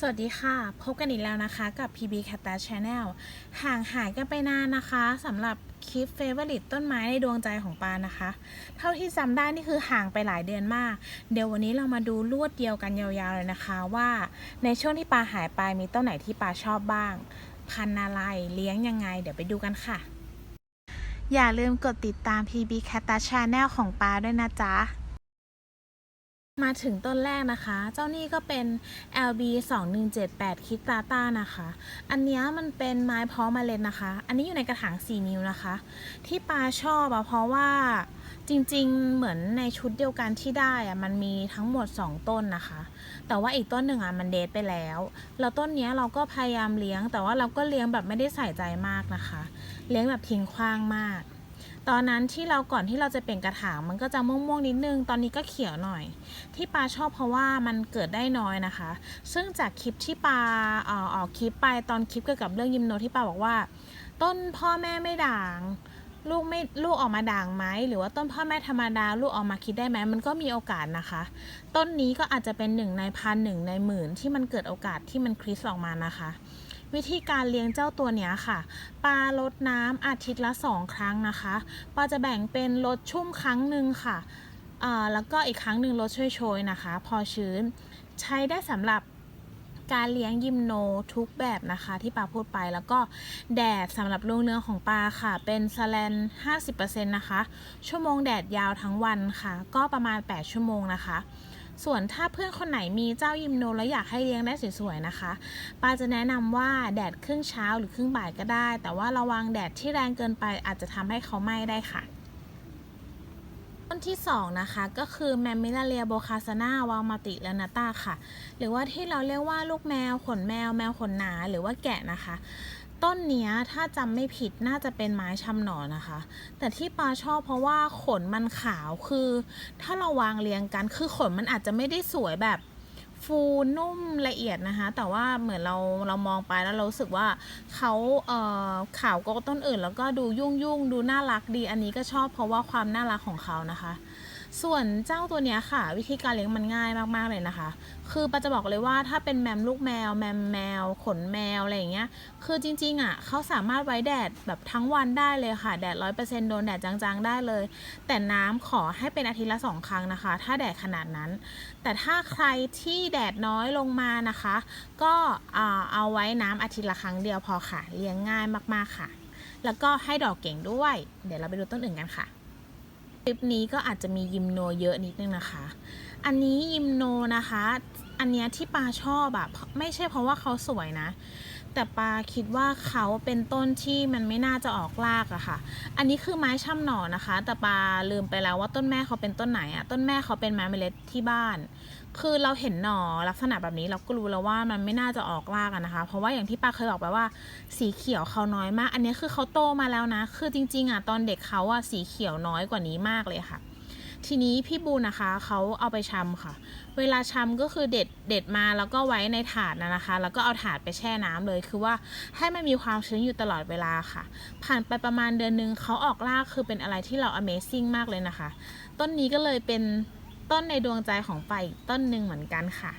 สวัสดีค่ะ พบกันอีกแล้วนะคะกับ PB Cat Channel ห่างหายกันไปนานนะคะสำหรับคลิป Favorite ต้นไม้ในดวงใจของปานะคะ เท่าที่จำได้นี่คือห่างไปหลายเดือนมาก เดี๋ยววันนี้เรามาดูลวดเดียวกันยาวๆเลยนะคะว่าในช่วงที่ปาหายไปมีต้นไหนที่ปาชอบบ้าง พันอะไรเลี้ยงยังไง เดี๋ยวไปดูกันค่ะ อย่าลืมกดติดตาม PB Cat Channel ของปาด้วยนะจ๊ะ มาถึงต้นแรกนะคะ เจ้านี่ก็เป็น LB 2178 คิกตาต้านะคะ อันนี้มันเป็นไม้เพาะเมล็ดนะคะ อันนี้อยู่ในกระถาง 4 นิ้วนะคะ ที่ปาชอบอะเพราะว่าจริงๆ เหมือนในชุดเดียวกันที่ได้อะมันมีทั้งหมด 2 ต้นนะคะ แต่ว่าอีกต้นหนึ่งอะมันเดทไปแล้ว แล้วต้นนี้เราก็พยายามเลี้ยง แต่ว่าเราก็เลี้ยงแบบไม่ได้ใส่ใจมากนะคะ เลี้ยงแบบทิ้งขว้างมาก ตอนนั้นที่เราก่อนที่เราจะเปลี่ยนกระถางมันก็จะม่วงๆนิดนึง ตอนนี้ก็เขียวหน่อย ที่ปาชอบเพราะว่ามันเกิดได้น้อยนะคะ ซึ่งจากคลิปที่ปาอออกคลิปไปตอนคลิปเกี่ยวกับเรื่องยิมโนที่ปาบอกว่า ต้นพ่อแม่ไม่ด่างลูกไม่ลูกออกมาด่างไหมหรือว่าต้นพ่อแม่ธรรมดาลูกออกมาคิดได้ไหมมันก็มีโอกาสนะคะ ต้นนี้ก็อาจจะเป็นหนึ่งในพันหนึ่งในหมื่นที่มันเกิดโอกาสที่มันคริสออกมานะคะ วิธีการเลี้ยงเจ้าตัวเนี้ยค่ะ ปลาลดน้ำอาทิตย์ละสองครั้งนะคะ ปลาจะแบ่งเป็นลดชุ่มครั้งหนึ่งค่ะแล้วก็อีกครั้งหนึ่งลดช่วยโชยนะคะ พอชื้น ใช้ได้สำหรับการเลี้ยงยิมโนทุกแบบนะคะที่ปลาพูดไปแล้วก็แดดสำหรับลูกเนื้อของปลาค่ะ เป็นสแลน 50%นะคะ ชั่วโมงแดดยาวทั้งวันค่ะ ก็ประมาณ 8 ชั่วโมงนะคะ ส่วนถ้าเพื่อนคนไหนมีเจ้ายิมโนแล้วอยากให้เลี้ยงได้สวยๆนะคะปาจะแนะนำว่าแดดครึ่งเช้าหรือครึ่งบ่ายก็ได้ แต่ว่าระวังแดดที่แรงเกินไปอาจจะทำให้เขาไหม้ได้ค่ะต้นที่ 2 นะคะ ก็คือแมมมิลาเรียโบคาซานาวามาติและนาตาค่ะ หรือว่าที่เราเรียกว่าลูกแมวขนแมวแมวขนหนาหรือว่าแกะนะคะ ต้นนี้ถ้าจำไม่ผิดน่าจะเป็นไม้ชำหนอนะคะ แต่ที่ปาชอบเพราะว่าขนมันขาวคือ ถ้าเราวางเรียงกันคือขนมันอาจจะไม่ได้สวยแบบฟูนุ่มละเอียดนะคะ แต่ว่าเหมือนเราเรามองไปแล้วเราสึกว่าเขาเอ่อขาวกว่าต้นอื่น แล้วก็ดูยุ่งยุ่งดูน่ารักดีอันนี้ก็ชอบเพราะว่าความน่ารักของเขานะคะ ส่วนเจ้าตัวเนี้ยค่ะ วิธีการเลี้ยงมันง่ายมากๆเลยนะคะ คือปาจะบอกเลยว่าถ้าเป็นแมมลูกแมว แมมแมว ขนแมวอะไรอย่างเงี้ย คือจริงๆอะเขาสามารถไว้แดดแบบทั้งวันได้เลยค่ะ แดดร้อยเปอร์เซ็นต์โดนแดดจางๆได้เลย แต่น้ำขอให้เป็นอาทิตย์ละสองครั้งนะคะ ถ้าแดดขนาดนั้น แต่ถ้าใครที่แดดน้อยลงมานะคะ ก็อ่าเอาไว้น้ำอาทิตย์ละครั้งเดียวพอค่ะ เลี้ยงง่ายมากๆค่ะ แล้วก็ให้ดอกเก่งด้วย เดี๋ยวเราไปดูต้นอื่นกันค่ะ คลิปนี้ก็อาจจะมียิมโนเยอะนิดนึงนะคะ อันนี้ยิมโนนะคะ อันเนี้ยที่ปาชอบอะไม่ใช่เพราะว่าเขาสวยนะ แต่ปาคิดว่าเขาเป็นต้นที่มันไม่น่าจะออกรากอะค่ะ อันนี้คือไม้ช่ำหน่อนะคะ แต่ปาลืมไปแล้วว่าต้นแม่เขาเป็นต้นไหนอะต้นแม่เขาเป็นไม้เมล็ดที่บ้าน คือเราเห็นหน่อลักษณะแบบนี้เราก็รู้แล้วว่ามันไม่น่าจะออกรากอะนะคะ เพราะว่าอย่างที่ปาเคยบอกไปว่า สีเขียวเขาน้อยมาก อันนี้คือเขาโตมาแล้วนะ คือจริงๆอะตอนเด็กเขาอะสีเขียวน้อยกว่านี้มากเลยค่ะ ทีนี้พี่บูนะคะเขาเอาไปชำค่ะ เวลาชำก็คือเด็ดเด็ดมาแล้วก็ไว้ในถาดนะนะคะ แล้วก็เอาถาดไปแช่น้ำเลย คือว่าให้มันมีความชื้นอยู่ตลอดเวลาค่ะ ผ่านไปประมาณเดือนหนึงเขาออกรากคือเป็นอะไรที่เรา Amazing มากเลยนะคะ ต้นนี้ก็เลยเป็นต้นในดวงใจของไปาอีกต้นหนึ่งเหมือนกันค่ะ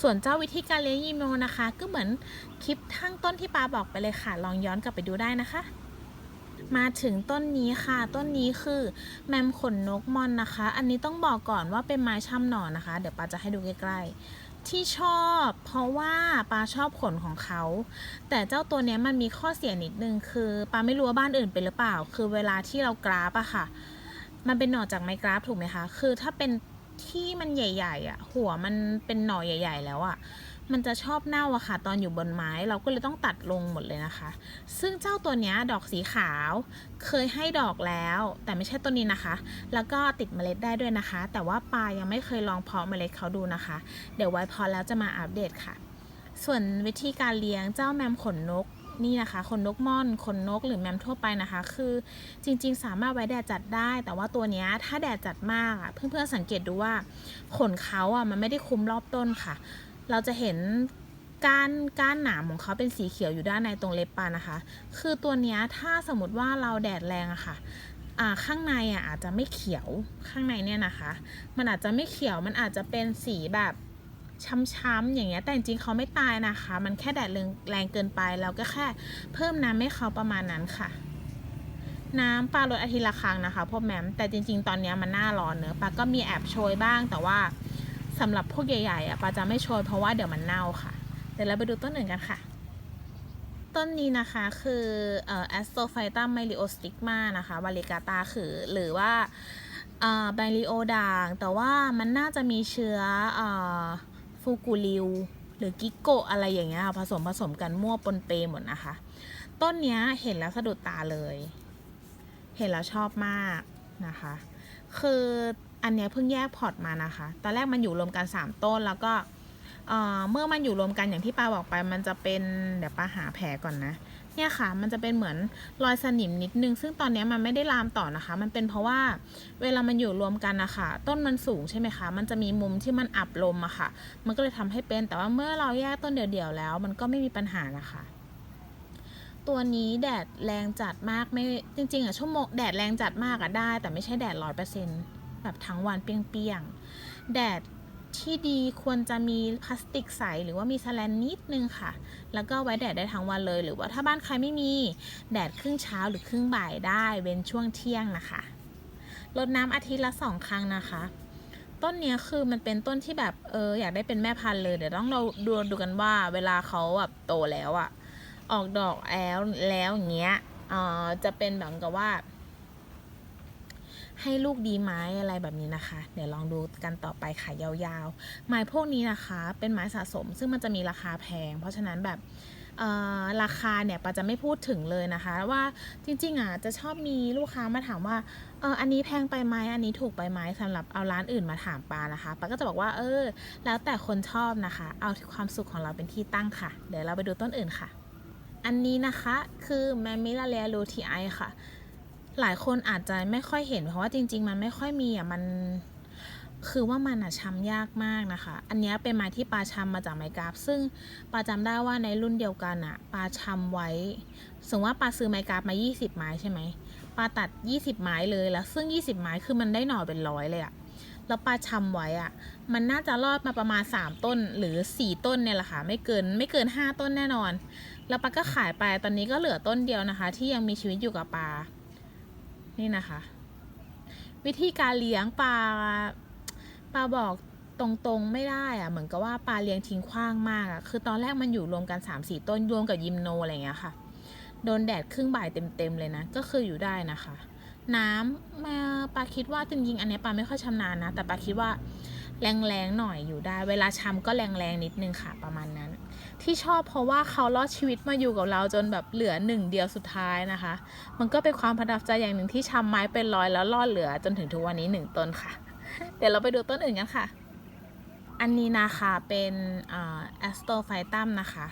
ส่วนเจ้าวิธีการเลี้ยงยิมโนนะคะ ก็เหมือนคลิปทั้งต้นที่ปาบอกไปเลยค่ะ ลองย้อนกลับไปดูได้นะคะ มาถึงต้นนี้ค่ะ ต้นนี้คือแมมขนนกมอนนะคะ อันนี้ต้องบอกก่อนว่าเป็นไม้ช่ำหน่อนะคะ เดี๋ยวปาจะให้ดูใกล้ๆ ที่ชอบเพราะว่าปาชอบขนของเขา แต่เจ้าตัวนี้มันมีข้อเสียนิดนึงคือปาไม่รู้ว่าบ้านอื่นเป็นหรือเปล่า คือเวลาที่เรากราฟอะค่ะ มันเป็นหน่อจากไม้กราฟถูกไหมคะ คือถ้าเป็นที่มันใหญ่ ๆอะหัวมันเป็นหน่อใหญ่ ๆ แล้วอะ มันจะชอบเน่าอะค่ะ ตอนอยู่บนไม้เราก็เลยต้องตัดลงหมดเลยนะคะ ซึ่งเจ้าตัวนี้ดอกสีขาว เคยให้ดอกแล้ว แต่ไม่ใช่ต้นนี้นะคะ แล้วก็ติดเมล็ดได้ด้วยนะคะ แต่ว่าปายังไม่เคยลองเพาะเมล็ดเขาดูนะคะ เดี๋ยวไว้พอแล้วจะมาอัปเดตค่ะ ส่วนวิธีการเลี้ยงเจ้าแมมขนนกนี่นะคะขนนกม่อนขนนกหรือแมมทั่วไปนะคะ คือจริงๆ สามารถไว้แดดจัดได้ แต่ว่าตัวนี้ถ้าแดดจัดมากอะเพื่อนๆสังเกตดูว่าขนเขาอะมันไม่ได้คลุมรอบต้นค่ะ เราจะเห็นก้านก้านหนามของเขาเป็นสีเขียวอยู่ด้านในตรงเล็บปานะคะ คือตัวนี้ถ้าสมมติว่าเราแดดแรงอะค่ะอ่าข้างในอะอาจจะไม่เขียวข้างในเนี่ยนะคะ มันอาจจะไม่เขียวมันอาจจะเป็นสีแบบช้ำๆอย่างเงี้ยแต่จริงๆเขาไม่ตายนะคะ มันแค่แดดแรงแรงเกินไปเราก็แค่เพิ่มน้ำให้เขาประมาณนั้นค่ะ น้ำปลาลดอาทิตย์ละครั้งนะคะพวกแมมแต่จริง ๆ ตอนเนี้ยมันหน้าร้อนเนอะปลาก็มีแอบโชยบ้างแต่ว่า สำหรับพวกใหญ่ๆอะปาจะไม่โชยเพราะว่าเดี๋ยวมันเน่าค่ะ เดี๋ยวเราไปดูต้นอื่นกันค่ะ ต้นนี้นะคะคือเอ่อ Astrophytum myliostigma นะคะวาเลกาตาคือหรือว่าแบลิโอด่าง แต่ว่ามันน่าจะมีเชื้อฟูกูริวหรือกิโกะอะไรอย่างเงี้ยค่ะผสมผสมกันมั่วปนเปหมดนะคะ ต้นนี้เห็นแล้วสะดุดตาเลย เห็นแล้วชอบมากนะคะ คือ อันนี้เพิ่งแยกพอร์ตมานะคะ ตอนแรกมันอยู่รวมกัน 3 ต้นแล้วก็เมื่อมันอยู่รวมกันอย่างที่ปาบอกไป มันจะเป็นเดี๋ยวปาหาแผลก่อนนะ เนี่ยค่ะ มันจะเป็นเหมือนรอยสนิมนิดนึง ซึ่งตอนนี้มันไม่ได้ลามต่อนะคะ มันเป็นเพราะว่าเวลามันอยู่รวมกันนะคะต้นมันสูงใช่ไหมคะ มันจะมีมุมที่มันอับลมอะค่ะ มันก็เลยทำให้เป็น แต่ว่าเมื่อเราแยกต้นเดี่ยวๆแล้ว มันก็ไม่มีปัญหานะคะตัวนี้แดดแรงจัดมากไม่จริงๆอะชั่วโมงแดดแรงจัดมากอะได้ แต่ไม่ใช่แดดร้อยเปอร์เซ็นต์ แบบทั้งวันเปียงๆ แดดที่ดีควรจะมีพลาสติกใสหรือว่ามีแสแลนนิดนึงค่ะ แล้วก็ไว้แดดได้ทั้งวันเลย หรือว่าถ้าบ้านใครไม่มีแดดครึ่งเช้าหรือครึ่งบ่ายได้เว้นช่วงเที่ยงนะคะรดน้ำอาทิตย์ละสองครั้งนะคะ ต้นเนี้ยคือมันเป็นต้นที่แบบเอออยากได้เป็นแม่พันธุ์เลยเดี๋ยวต้องเราดูดูกันว่าเวลาเขาแบบโตแล้วอะออกดอกแล้วแล้วอย่างเงี้ยเออจะเป็นแบบกับว่า ให้ลูกดีไหมอะไรแบบนี้นะคะ เดี๋ยวลองดูกันต่อไปค่ะยาวๆ ไม้พวกนี้นะคะ เป็นไม้สะสม ซึ่งมันจะมีราคาแพง เพราะฉะนั้นแบบเออราคาเนี่ยปาจะไม่พูดถึงเลยนะคะ ว่าจริงๆอะจะชอบมีลูกค้ามาถามว่าเอออันนี้แพงไปไหมอันนี้ถูกไปไหมสำหรับเอาร้านอื่นมาถามปานะคะปาก็จะบอกว่าเออ แล้วแต่คนชอบนะคะ เอาความสุขของเราเป็นที่ตั้งค่ะ เดี๋ยวเราไปดูต้นอื่นค่ะ อันนี้นะคะคือแมมมิลาเลียลูทีไอค่ะ หลายคนอาจจะไม่ค่อยเห็น เพราะว่าจริง ๆ มันไม่ค่อยมีอะมันคือว่ามันอะช้ำยากมากนะคะ อันนี้เป็นไม้ที่ปลาช้ำมาจากไม้กราฟ ซึ่งปลาจำได้ว่าในรุ่นเดียวกันอะปลาช้ำไว้ สมมติว่าปลาซื้อไม้กราฟมา 20 ไม้ใช่ไหมปลาตัด 20 ไม้เลยแล้ว ซึ่ง 20 ไม้คือมันได้หน่อเป็นร้อยเลยอะแล้วปลาช้ำไว้อะมันน่าจะรอดมาประมาณ 3 ต้นหรือ 4 ต้นเนี่ยแหละค่ะ ไม่เกินไม่เกิน 5 ต้นแน่นอน แล้วปลาก็ขายไปตอนนี้ก็เหลือต้นเดียวนะคะ ที่ยังมีชีวิตอยู่กับปลา นี่นะคะ วิธีการเลี้ยงปลาปลาบอกตรงๆไม่ได้อะเหมือนกับว่าปลาเลี้ยงทิ้งขว้างมากอะคือตอนแรกมันอยู่รวมกัน3 4ต้นรวมกับยิมโนอะไรอย่างเงี้ยค่ะ โดนแดดครึ่งบ่ายเต็มๆเลยนะ ก็คืออยู่ได้นะคะ น้ำมาปาคิดว่าจริงๆอันนี้ปาไม่ค่อยชำนาญนะ แต่ปาคิดว่าแรงๆหน่อยอยู่ได้ เวลาชำก็แรงๆนิดนึงค่ะประมาณนั้น ที่ชอบเพราะว่าเขารอดชีวิตมาอยู่กับเราจนแบบเหลือหนึ่งเดียวสุดท้ายนะคะ มันก็เป็นความประทับใจอย่างหนึ่งที่ชำไม้เป็นร้อยแล้วรอดเหลือจนถึงทุกวันนี้หนึ่งต้นค่ะ เดี๋ยวเราไปดูต้นอื่นกันค่ะ อันนี้นะคะเป็นแอสโตไฟตัมนะคะ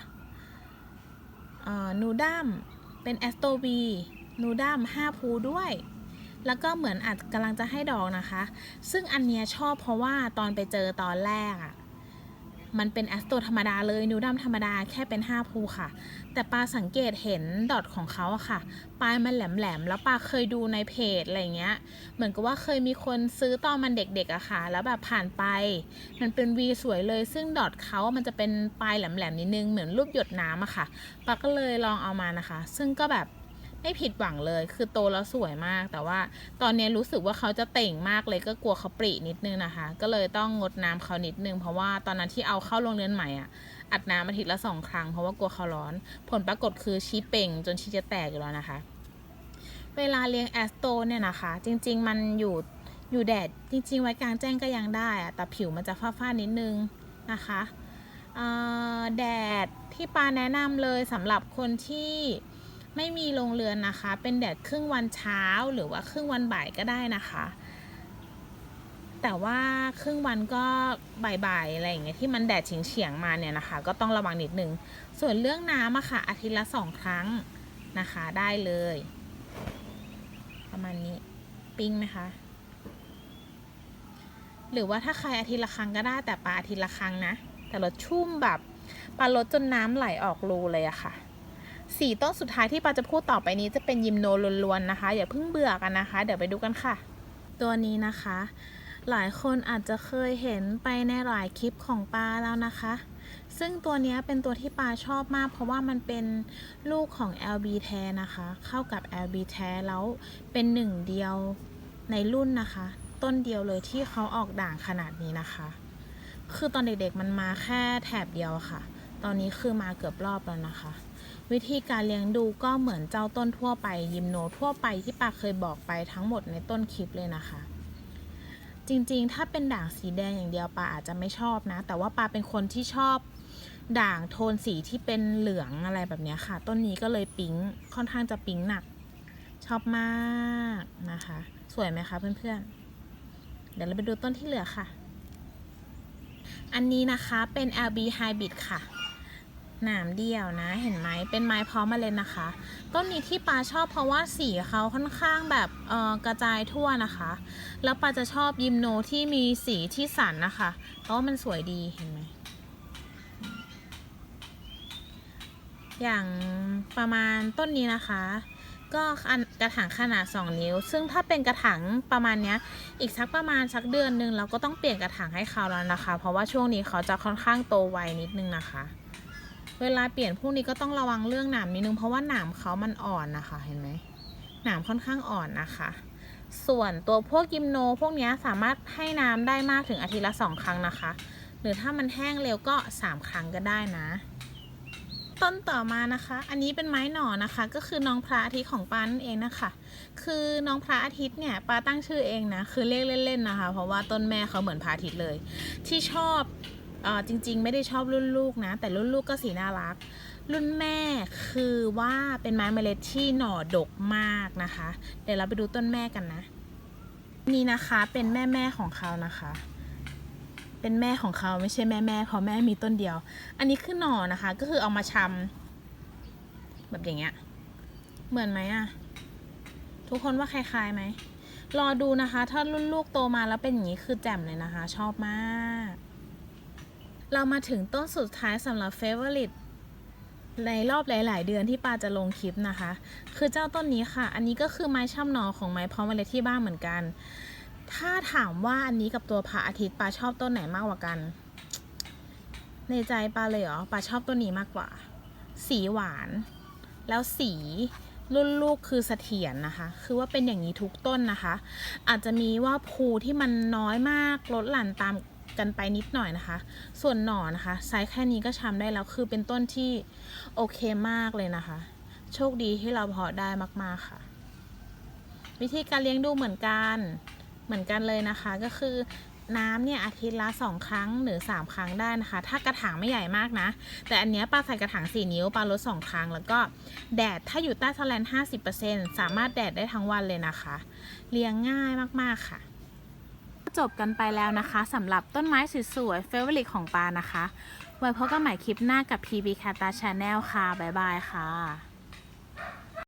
นูดัมเป็นแอสโตวีนูดัมห้าภูด้วย แล้วก็เหมือนอาจกำลังจะให้ดอกนะคะ ซึ่งอันเนี้ยชอบเพราะว่าตอนไปเจอตอนแรกอะ่ะมันเป็นแอสโตธรรมดาเลยนูดัมธรรมดาแค่เป็น 5 ภูค่ะ แต่ปลาสังเกตเห็นดอทของเขาอะค่ะ ปลายมันแหลมๆ แล้วปลาเคยดูในเพจอะไรเงี้ย เหมือนกับว่าเคยมีคนซื้อตอนมันเด็กๆอะค่ะ แล้วแบบผ่านไป มันเป็นวีสวยเลย ซึ่งดอทเขามันจะเป็นปลายแหลมๆนิดนึง เหมือนรูปหยดน้ำอะค่ะ ปลาก็เลยลองเอามานะคะ ซึ่งก็แบบ ไม่ผิดหวังเลย คือโตแล้วสวยมาก แต่ว่าตอนนี้รู้สึกว่าเขาจะเต่งมากเลยก็กลัวเขาปรินิดนึงนะคะ ก็เลยต้องงดน้ำเขานิดนึง เพราะว่าตอนนั้นที่เอาเข้าโรงเรียนใหม่อะ อัดน้ำอาทิตย์ละสองครั้งเพราะว่ากลัวเขาร้อน ผลปรากฏคือชี้เป่งจนชี้จะแตกอยู่แล้วนะคะ เวลาเลี้ยงแอสโตเนี่ยนะคะ จริง ๆ มันอยู่อยู่แดดจริง ๆ ไว้กลางแจ้งก็ยังได้อะแต่ผิวมันจะฟ้าๆนิดนึงนะคะแดดที่ปาแนะนำเลยสำหรับคนที่ ไม่มีโรงเรือนนะคะ เป็นแดดครึ่งวันเช้าหรือว่าครึ่งวันบ่ายก็ได้นะคะ แต่ว่าครึ่งวันก็บ่ายๆอะไรอย่างเงี้ยที่มันแดดเฉียงๆมาเนี่ยนะคะ ก็ต้องระวังนิดนึง ส่วนเรื่องน้ำอะค่ะ อาทิตย์ละสองครั้งนะคะได้เลย ประมาณนี้ปิ้งไหมคะหรือว่าถ้าใครอาทิตย์ละครั้งก็ได้แต่ปลาอาทิตย์ละครั้งนะ แต่รสชุ่มแบบปลาลดจนน้ำไหลออกรูเลยอะค่ะ สี่ต้นสุดท้ายที่ปาจะพูดต่อไปนี้จะเป็นยิมโนล้วนๆนะคะ อย่าเพิ่งเบื่อกันนะคะ เดี๋ยวไปดูกันค่ะ ตัวนี้นะคะ หลายคนอาจจะเคยเห็นไปในหลายคลิปของปาแล้วนะคะ ซึ่งตัวนี้เป็นตัวที่ปาชอบมาก เพราะว่ามันเป็นลูกของ LB แท้นะคะ เข้ากับ LB แท้แล้วเป็นหนึ่งเดียวในรุ่นนะคะ ต้นเดียวเลยที่เขาออกด่างขนาดนี้นะคะ คือตอนเด็กๆมันมาแค่แถบเดียวค่ะ ตอนนี้คือมาเกือบรอบแล้วนะคะ วิธีการเลี้ยงดูก็เหมือนเจ้าต้นทั่วไป ยิมโนทั่วไปที่ปาเคยบอกไปทั้งหมดในต้นคลิปเลยนะคะ จริงๆ ถ้าเป็นด่างสีแดงอย่างเดียวปาอาจจะไม่ชอบนะ แต่ว่าปาเป็นคนที่ชอบด่างโทนสีที่เป็นเหลืองอะไรแบบนี้ค่ะ ต้นนี้ก็เลยปิ๊งค่อนข้างจะปิ๊งหนัก ชอบมากนะคะ สวยไหมคะเพื่อนๆ เดี๋ยวเราไปดูต้นที่เหลือค่ะ อันนี้นะคะเป็น LB Hybrid ค่ะ หนามเดี่ยวนะ เห็นไหมเป็นไม้พร้อมเมาเล็ดนะคะ ต้นนี้ที่ปาชอบเพราะว่าสีเขาค่อนข้างแบบเอ่อกระจายทั่วนะคะ แล้วปาจะชอบยิมโนที่มีสีที่สันนะคะ เพราะว่ามันสวยดีเห็นไหมอย่างประมาณต้นนี้นะคะ ก็กระถางขนาด 2 นิ้ว ซึ่งถ้าเป็นกระถางประมาณเนี้ย อีกสักประมาณสักเดือนนึงเราก็ต้องเปลี่ยนกระถางให้เขาแล้วนะคะ เพราะว่าช่วงนี้เขาจะค่อนข้างโตไวนิดนึงนะคะ เวลาเปลี่ยนพวกนี้ก็ต้องระวังเรื่องหนามนิดนึงเพราะว่าหนามเขามันอ่อนนะคะ เห็นไหมหนามค่อนข้างอ่อนนะคะ ส่วนตัวพวกยิมโนพวกนี้สามารถให้น้ำได้มากถึงอาทิตย์ละสองครั้งนะคะ หรือถ้ามันแห้งเร็วก็สามครั้งก็ได้นะ ต้นต่อมานะคะ อันนี้เป็นไม้หน่อนะคะ ก็คือน้องพระอาทิตย์ของปานั่นเองนะคะ คือน้องพระอาทิตย์เนี่ยปาตั้งชื่อเองนะ คือเรียกเล่นๆนะคะ เพราะว่าต้นแม่เขาเหมือนพระอาทิตย์เลย ที่ชอบ จริงๆ ไม่ได้ชอบรุ่นลูกนะ แต่รุ่นลูกก็สีน่ารัก รุ่นแม่คือว่าเป็นไม้เมล็ดที่หน่อดกมากนะคะ เดี๋ยวเราไปดูต้นแม่กันนะ นี่นะคะเป็นแม่แม่ของเขานะคะ เป็นแม่ของเขาไม่ใช่แม่แม่เพราะแม่มีต้นเดียว อันนี้คือหน่อนะคะ ก็คือเอามาชำแบบอย่างเงี้ย เหมือนไหมอะทุกคนว่าคล้ายๆไหมรอดูนะคะ ถ้ารุ่นลูกโตมาแล้วเป็นอย่างนี้คือแจ่มเลยนะคะ ชอบมาก เรามาถึงต้นสุดท้ายสำหรับ Favorite ในรอบหลาย ๆ เดือนที่ปาจะลงคลิปนะคะ คือเจ้าต้นนี้ค่ะ อันนี้ก็คือไม้ช่ำหนอของไม้พร้อมเมล็ดที่บ้านเหมือนกัน ถ้าถามว่าอันนี้กับตัวพระอาทิตย์ปาชอบต้นไหนมากกว่ากัน ในใจปาเลยเหรอปาชอบต้นนี้มากกว่า สีหวาน แล้วสีรุ่นลูกคือเสถียรนะคะ คือว่าเป็นอย่างนี้ทุกต้นนะคะ อาจจะมีว่าภูที่มันน้อยมากลดหลั่นตาม กันไปนิดหน่อยนะคะ ส่วนหน่อนะคะไซส์แค่นี้ก็ชำได้แล้วคือเป็นต้นที่โอเคมากเลยนะคะ โชคดีที่เราเพาะได้มากๆค่ะ วิธีการเลี้ยงดูเหมือนกันเหมือนกันเลยนะคะ ก็คือน้ำเนี่ยอาทิตย์ละสองครั้งหรือ3ครั้งได้นะคะ ถ้ากระถางไม่ใหญ่มากนะ แต่อันเนี้ยปาใส่กระถาง4นิ้วปลาลด2ครั้ง แล้วก็แดดถ้าอยู่ใต้สแลน50%สามารถแดดได้ทั้งวันเลยนะคะ เลี้ยงง่ายมากๆค่ะ จบกันไปแล้วนะคะสำหรับต้นไม้สวยๆเฟเวอริตของปานะคะ ไว้พบกันใหม่คลิปหน้ากับ PB c a t a Channel ค่ะ บ๊ายบายค่ะ